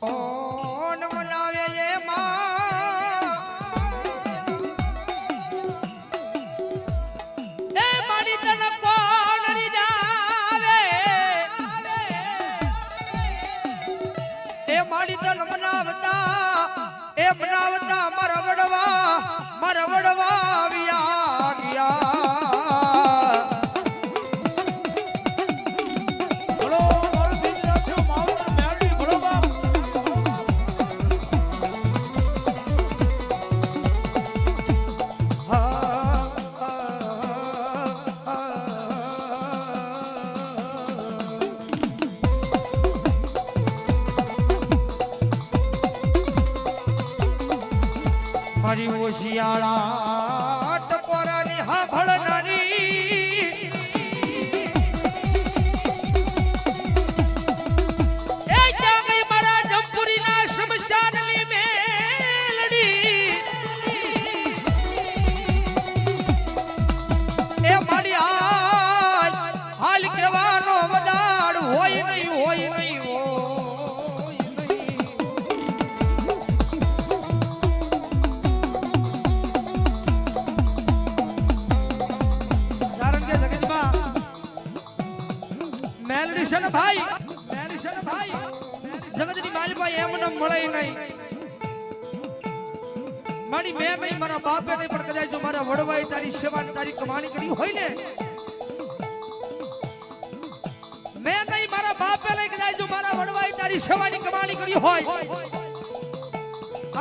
Oh. મારી ઓશિયાળા મેલડી છે ને ભાઈ મેલડી છે ભાઈ જગતની માલિકા એમને મળે નહીં. મારી મેં નહીં મારા બાપે નહીં, પણ કદાચ જો મારા વડવાએ તારી સેવા તારી કમાણી કરી હોય ને, મેં નહીં મારા બાપે નહીં, કદાચ જો મારા વડવાએ તારી સેવાની કમાણી કરી હોય.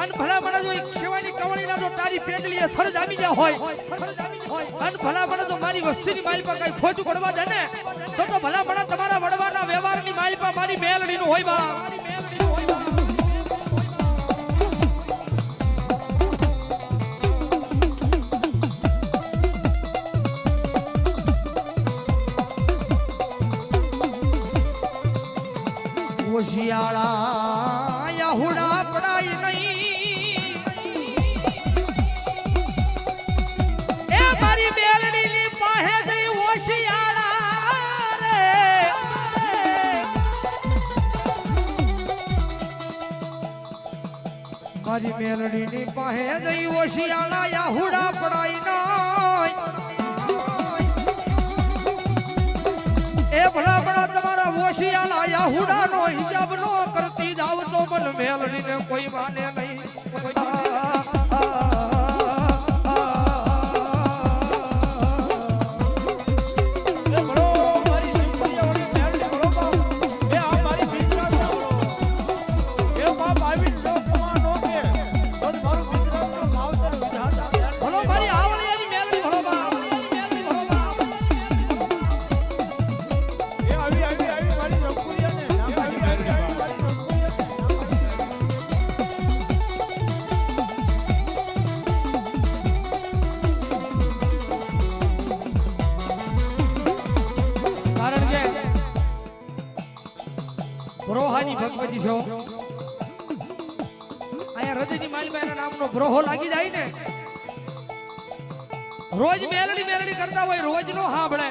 અન ભલા મને જો સેવાની કમાણી ના જો તારી પેટલીએ થર જામી ગયા હોય. અન ભલા મને તો મારી વસ્તીની માલ પર કઈ ખોટું પડવા દે ને, તો તો ભલા મને તમારા વડવાના માલપા મારી મેલડીનું હોય બા. ઓશિયાળા હુડા પડાય નહીં. મારી મેલડીની પાસે જઈ ઓશિયાળા યહુડા પડાઈ નાય. એ ભલા ભલા તમારા ઓશિયાળા યાહુડાનો હિજાબ નો કરતી જાવ તો મન મેલડીને કોઈ માને નહીં. ભગવતી છો અહીંયા રજની માલબાઈ નામનો બ્રોહો લાગી જાય ને. રોજ મેલડી મેલડી કરતા હોય, રોજ નો સાંભળે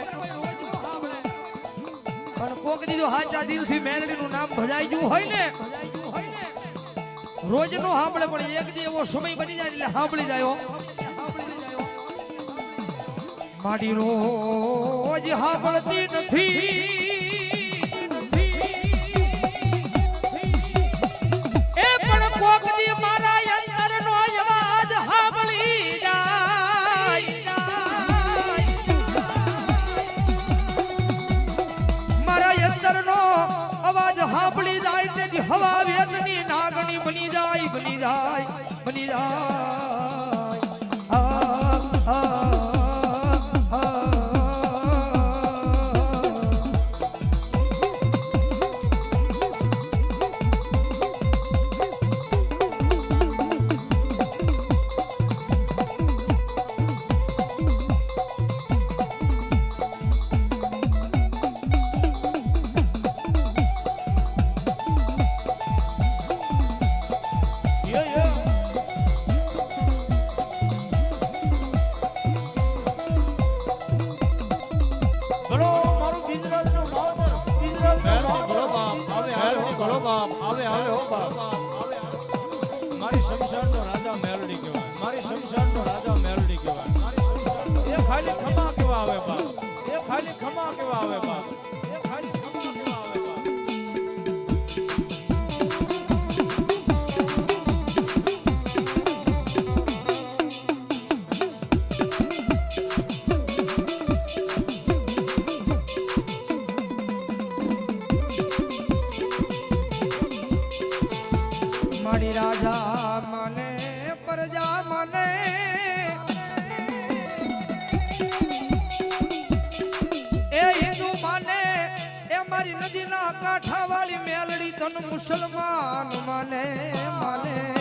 પણ કોક દીધો હાચા દિલથી મેલડીનું નામ ભજાઈ ગયું હોય ને, રોજ નો સાંભળે પણ એક દી એવો સમય બની જાય એટલે સાંભળી જાય. મારી રોજ સાંભળતી નથી. બની મારી શમશાનનો રાજા મેલડી કહેવાય. મારી શમશાનનો રાજા મેલડી કહેવાય. એ ખાલી ખમા કેવા આવે બાપ. એ ખાલી ખમા કેવા આવે બાપ. મુસલમાન માને માને.